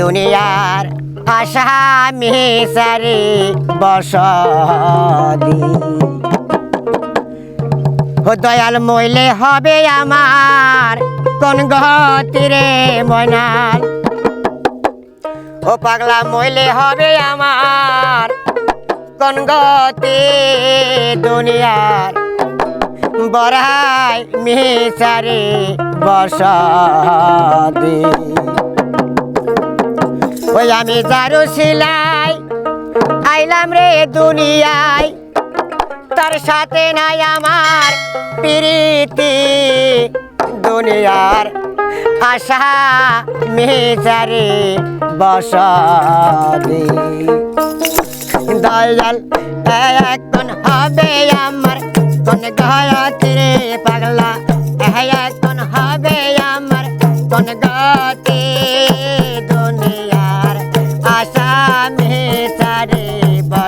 দুনিয়ার আসামি সারি বসদি। ও দয়াল মইলে হবে আমার কোন গতিরে ময়নাল ও পাগলা মইলে হবে আমার কোন গতি দুনিয়ার। বড়াই মিসারে বসদি। ওই আমি দারু সিলাই, আইলাম রে দুনিয়ায়। তার সাথে নাই আমার প্রীতি, দুনিয়ার আশা মেজারে বসদি দয়াল, এখন হবে আমার কোন গতি রে পাগলা। এখন হবে আমার কোন গতি মেজারে বসদি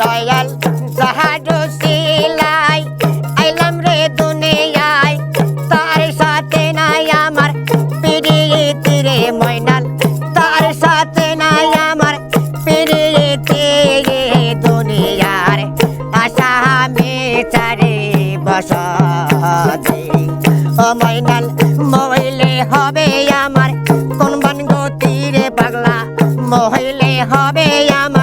দয়াল সিলাই আইলাম রে দুনিয়ায়, তার সাথে নাই আমার ময়নাল। তার সাথে নাই আমার দুনিয়ার। আশা আমি চারে বসে ও ময়নাল, মহিলে হবে আমার। কোন বান গতিরে পাগলা, মহিলে হবে আমার।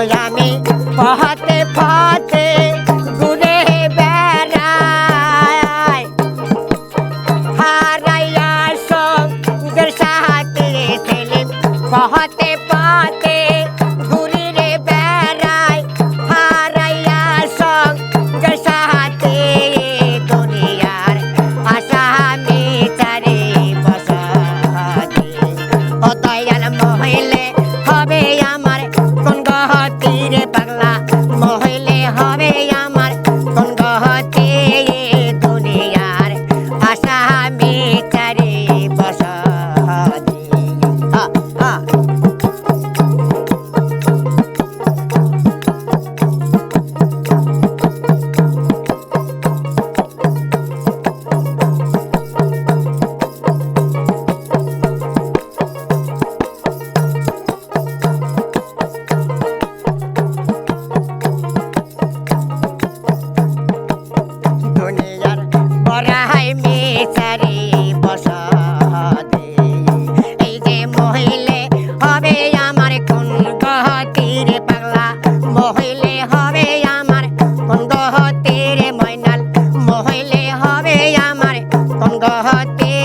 আমি পহাতে পহাতে ঘুরে বেড়াই হারাইয়া গহতে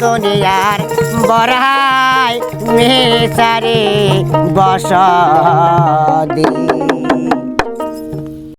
দুনিয়ার বড়াই মেসারে বসদে